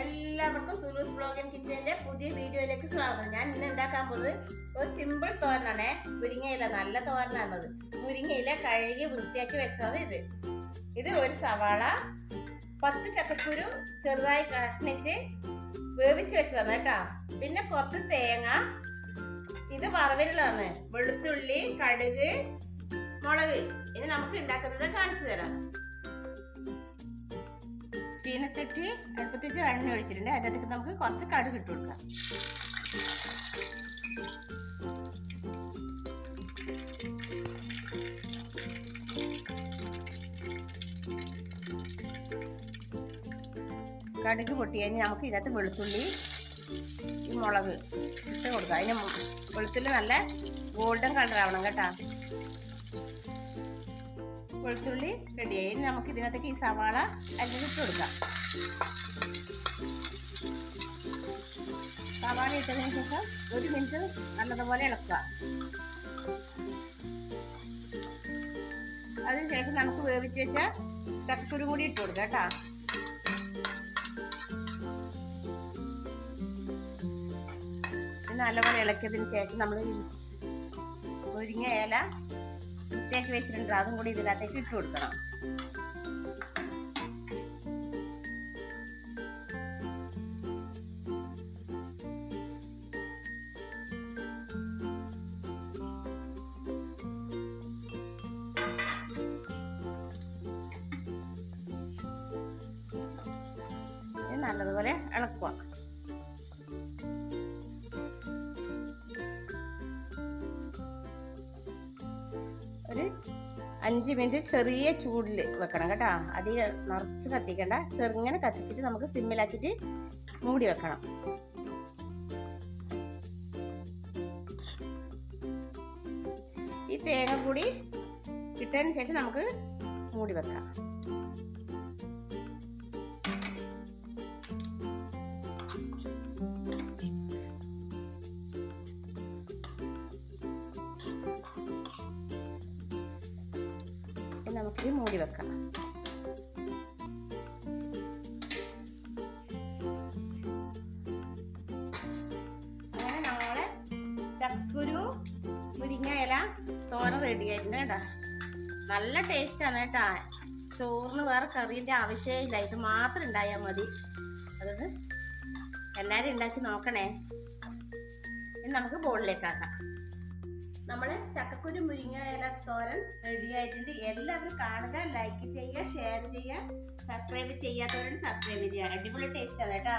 എല്ലാവർക്കും സുലൂസ് ആൻഡ് കിച്ചണിലെ പുതിയ വീഡിയോയിലേക്ക് സ്വാഗതം. ഞാൻ ഇന്ന് ഉണ്ടാക്കാൻ പോകുന്നത് ഒരു സിമ്പിൾ തോരനാണേ. മുരിങ്ങയില നല്ല തോരനാണത്. മുരിങ്ങയില കഴുകി വൃത്തിയാക്കി വെച്ചതാണ് ഇത്. ഇത് ഒരു സവാള പത്ത് ചക്കക്കുരു ചെറുതായി കഷ്ണിച്ച് വേവിച്ച് വെച്ചതാണ് കേട്ടോ. പിന്നെ കുറച്ച് തേങ്ങ. ഇത് വറവിലുള്ളതാണ്. വെളുത്തുള്ളി കടുക് മുളക്. ഇനി നമുക്ക് ഉണ്ടാക്കുന്നത് കാണിച്ചു തരാം. ചീനച്ചട്ടി അടുപ്പത്തേച്ച് എണ്ണ ഒഴിച്ചിട്ടുണ്ട്. അതിനകത്തേക്ക് നമുക്ക് കുറച്ച് കടുക് ഇട്ട് കൊടുക്കാം. കടുക് പൊട്ടി കഴിഞ്ഞ് നമുക്ക് ഇതിനകത്ത് വെളുത്തുള്ളി മുളക് ഇട്ട് കൊടുക്കാം. അതിന് വെളുത്തുള്ളി നല്ല ഗോൾഡൻ കളർ ആവണം കേട്ടാ. വെളുത്തുള്ളി റെഡിയായി ഇനി നമുക്ക് ഇതിനകത്തേക്ക് ഈ സവാള അരിഞ്ഞിട്ട് കൊടുക്കാം. സവാള ഇട്ടതിന് ശേഷം ഒരു മിനിറ്റ് നല്ലതുപോലെ ഇളക്കുക. അതിനുശേഷം നമുക്ക് വേവിച്ച് വെച്ച ചക്കുരു കൂടി ഇട്ട് കൊടുക്കാം കേട്ടാ. നല്ലപോലെ ഇളക്കിയതിന് ശേഷം നമ്മൾ മുരിങ്ങ ഇല വൃത്തിയാക്കി വെച്ചിട്ടുണ്ട്. അതും കൂടി ഇതിനകത്തേക്ക് ഇട്ട് കൊടുക്കണം. നല്ലതുപോലെ ഇളക്കുക. അഞ്ച് മിനിറ്റ് ചെറിയ ചൂടിൽ വെക്കണം കേട്ടോ. അധികം നിറച്ച് കത്തിക്കണ്ട. ചെറുങ്ങനെ കത്തിച്ചിട്ട് നമുക്ക് സിമ്മിലാക്കിയിട്ട് മൂടി വെക്കണം. ഈ തേങ്ങ കൂടി ഇട്ടതിന് ശേഷം നമുക്ക് മൂടി വെക്കാം. നമുക്കിത് മൂടി വെക്കാം അങ്ങനെ നമ്മളെ ചക്കുരു മുരിങ്ങ ഇല തോര റെഡി ആയിട്ടുണ്ട് കേട്ടോ. നല്ല ടേസ്റ്റാണ് കേട്ടാ. ചോറിന് വേറെ കറീന്റെ ആവശ്യമില്ല ഇത് മാത്രം ഉണ്ടായാൽ മതി. അതുകൊണ്ട് എല്ലാവരും ഉണ്ടാക്കി നോക്കണേ. ഇനി നമുക്ക് ബോളിലേക്കാക്കാം നമ്മൾ ചക്കക്കുരു മുരിങ്ങ ഇല തോരൻ റെഡി ആയിട്ടുണ്ട്. എല്ലാവരും കാണുക ലൈക്ക് ചെയ്യുക ഷെയർ ചെയ്യുക സബ്സ്ക്രൈബ് ചെയ്യാത്തവരോട് സബ്സ്ക്രൈബ് ചെയ്യുക. അടിപൊളി ടേസ്റ്റ് ആണ് കേട്ടോ.